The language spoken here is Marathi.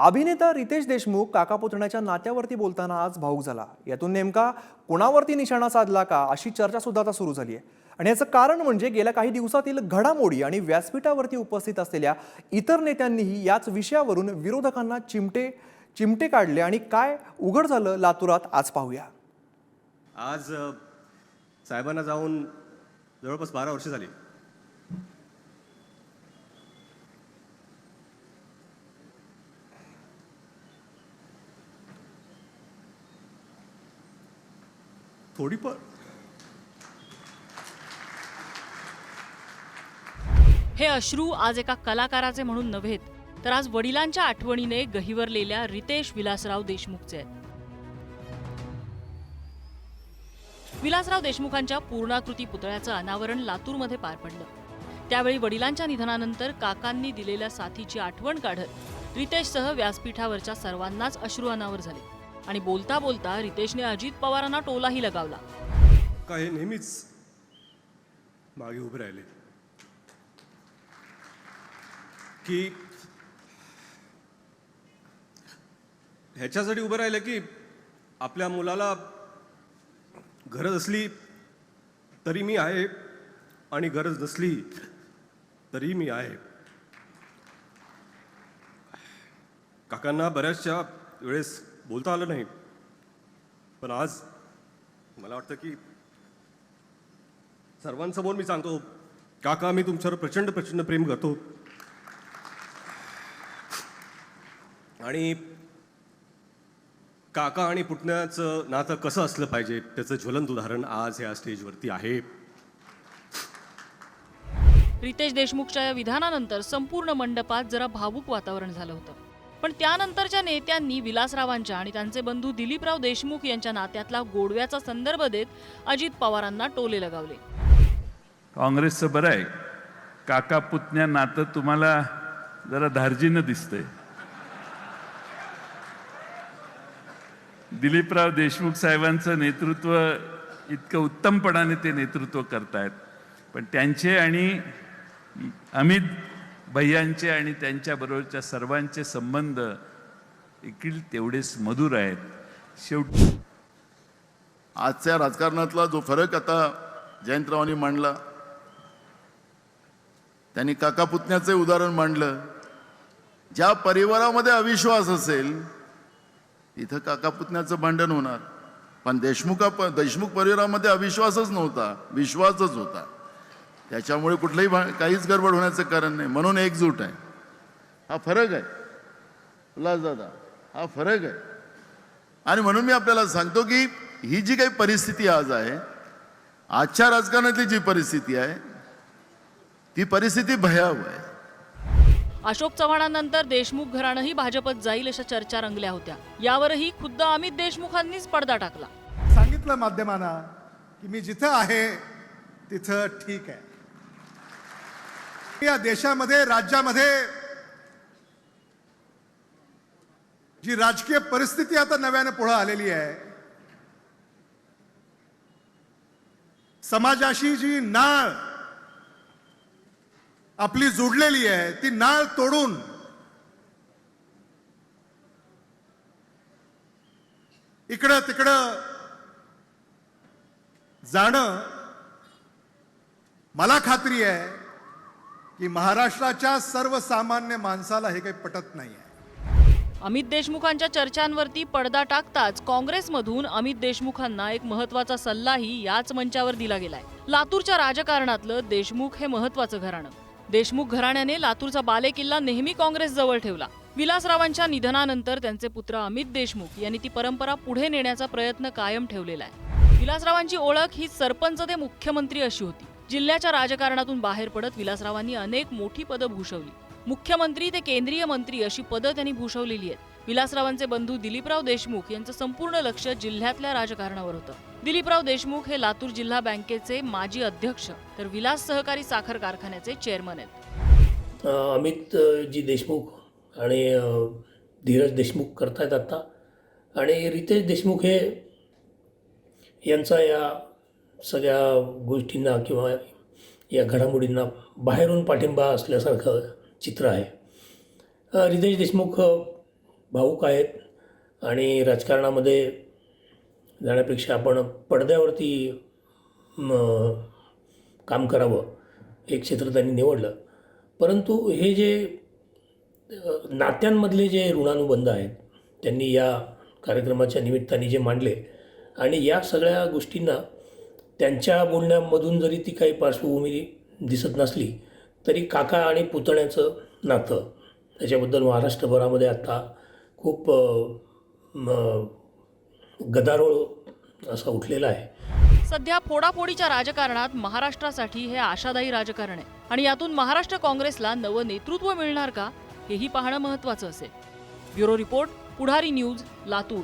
अभिनेता रितेश देशमुख काका पुतण्याच्या नात्यावरती बोलताना आज भाऊक झाला. यातून नेमका कोणावरती निशाणा साधला का अशी चर्चा सुद्धा आता सुरू झाली आहे आणि याचं कारण म्हणजे गेल्या काही दिवसातील घडामोडी आणि व्यासपीठावरती उपस्थित असलेल्या इतर नेत्यांनीही याच विषयावरून विरोधकांना चिमटे चिमटे काढले आणि काय उघड झालं लातूरात आज पाहूया. आज साहेबांना जाऊन जवळपास बारा वर्ष झाली. थोडीफार हे अश्रू आज एका कलाकाराचे म्हणून नव्हेत तर आज वडिलांच्या आठवणीने गहिवरलेल्या रितेश विलासराव देशमुखचे आहेत. विलासराव देशमुखांच्या पूर्णाकृती पुतळ्याचं अनावरण लातूरमध्ये पार पडलं. त्यावेळी वडिलांच्या निधनानंतर काकांनी दिलेल्या साथीची आठवण काढत रितेशसह व्यासपीठावरच्या सर्वांनाच अश्रू अनावर झाले. आणि बोलता बोलता रितेशने अजित पवारांना टोलाही लगावला. काय हे नेहमीच मागे उभे राहिले. की ह्याच्यासाठी उभं राहिलं की आपल्या मुलाला गरज असली तरी मी आहे आणि गरज नसली तरी मी आहे. काकांना बऱ्याचशा वेळेस बोलता आलं नाही. पण आज मला वाटतं की सर्वांसमोर मी सांगतो काका मी तुमच्यावर प्रचंड प्रचंड प्रेम करतो. आणि काका आणि पुतण्याचं नातं कसं असलं पाहिजे त्याचं ज्वलंत उदाहरण आज ह्या स्टेजवरती आहे. रितेश देशमुखच्या या विधानानंतर संपूर्ण मंडपात जरा भावूक वातावरण झालं होतं. पण त्यानंतरच्या नेत्यांनी विलासरावांच्या आणि त्यांचे बंधू दिलीपराव देशमुख यांच्या नात्यातला गोडव्याचा संदर्भ देत अजित पवारांना टोले लगावले. काँग्रेसचं बरं आहे. काका पुतण्या नातं तुम्हाला जरा धार्जीनं दिसतंय. दिलीपराव देशमुख साहेबांचं नेतृत्व इतकं उत्तमपणाने ते नेतृत्व करतायत. पण त्यांचे आणि अमित भैयांचे आणि त्यांच्याबरोबरच्या सर्वांचे संबंध देखील तेवढेच मधुर आहेत. शेवटी आजच्या राजकारणातला जो फरक आता जयंतरावांनी मांडला त्यांनी काका पुतण्याचं उदाहरण मांडलं. ज्या परिवारामध्ये अविश्वास असेल तिथं काका पुतण्याचं भांडण होणार. पण देशमुखा देशमुख परिवारामध्ये अविश्वासच नव्हता विश्वासच होता. त्याच्यामुळे कुठलंही भा काहीच गडबड होण्याचं कारण नाही. म्हणून एकजूट आहे. हा फरक आहे. उल्हासदादा हा फरक आहे. आणि म्हणून मी आपल्याला सांगतो की ही जी काही परिस्थिती आज आहे आजच्या राजकारणातली जी परिस्थिती आहे ती परिस्थिती भयावह आहे. अशोक चव्हाणांनंतर देशमुख घराणंही भाजपत जाईल अशा चर्चा रंगल्या होत्या. यावरही खुद्द अमित देशमुखांनीच पडदा टाकला. सांगितलं माध्यमांना की मी जिथं आहे तिथं ठीक आहे. या देशामध्ये राज्यामध्ये जी राजकीय परिस्थिती आता नव्यानं पुढे आलेली आहे समाजाशी जी नाळ आपली जोडलेली आहे ती नाळ तोडून इकडं तिकडं जाणं मला खात्री आहे. की महाराष्ट्राच्या सर्वसामान्य माणसाला हे काही पटत नाही आहे अमित देशमुखांच्या चर्चांवरती पडदा टाकताच काँग्रेसमधून अमित देशमुखांना एक महत्त्वाचा सल्लाही याच मंचावर दिला गेलाय. लातूरच्या राजकारणातलं देशमुख हे महत्वाचं घराणं. देशमुख घराण्याने लातूरचा बालेकिल्ला नेहमी काँग्रेस जवळ ठेवला. विलासरावांच्या निधनानंतर त्यांचे पुत्र अमित देशमुख यांनी ती परंपरा पुढे नेण्याचा प्रयत्न कायम ठेवलेला आहे. विलासरावांची ओळख ही सरपंच ते मुख्यमंत्री अशी होती. जिल्ह्याच्या राजकारणातून बाहेर पडत विलासरावांनी अनेक मोठी पदं भूषवली. मुख्यमंत्री ते केंद्रीय मंत्री अशी पदं त्यांनी भूषवलेली आहेत. विलासरावांचे बंधू दिलीपराव देशमुख यांचं संपूर्ण लक्ष जिल्ह्यातल्या राजकारणावर होतं. दिलीपराव देशमुख हे लातूर जिल्हा बँकेचे माजी अध्यक्ष तर विलास सहकारी साखर कारखान्याचे चेअरमन आहेत. अमित जी देशमुख आणि धीरज देशमुख करतायत आत्ता आणि रितेश देशमुख हे यांचा या सगळ्या गोष्टींना किंवा या घडामोडींना बाहेरून पाठिंबा असल्यासारखं चित्र आहे. रितेश देशमुख भाऊक आहेत आणि राजकारणामध्ये जाण्यापेक्षा आपण पडद्यावरती काम करावं हे क्षेत्र त्यांनी निवडलं. परंतु हे जे नात्यांमधले जे ऋणानुबंध आहेत त्यांनी या कार्यक्रमाच्या निमित्ताने जे मांडले आणि या सगळ्या गोष्टींना त्यांच्या बोलण्यामधून जरी ती काही पार्श्वभूमी दिसत नसली तरी काका आणि पुतण्याचं नातं. त्याच्याबद्दल महाराष्ट्रभरामध्ये आत्ता खूप गदारोळ असा उठलेला आहे. सध्या फोडाफोडीच्या राजकारणात महाराष्ट्रासाठी हे आशादायी राजकारण आहे. आणि यातून महाराष्ट्र काँग्रेसला नवं नेतृत्व मिळणार का हेही पाहणं महत्त्वाचं असेल. Bureau report Pudhari news Latur.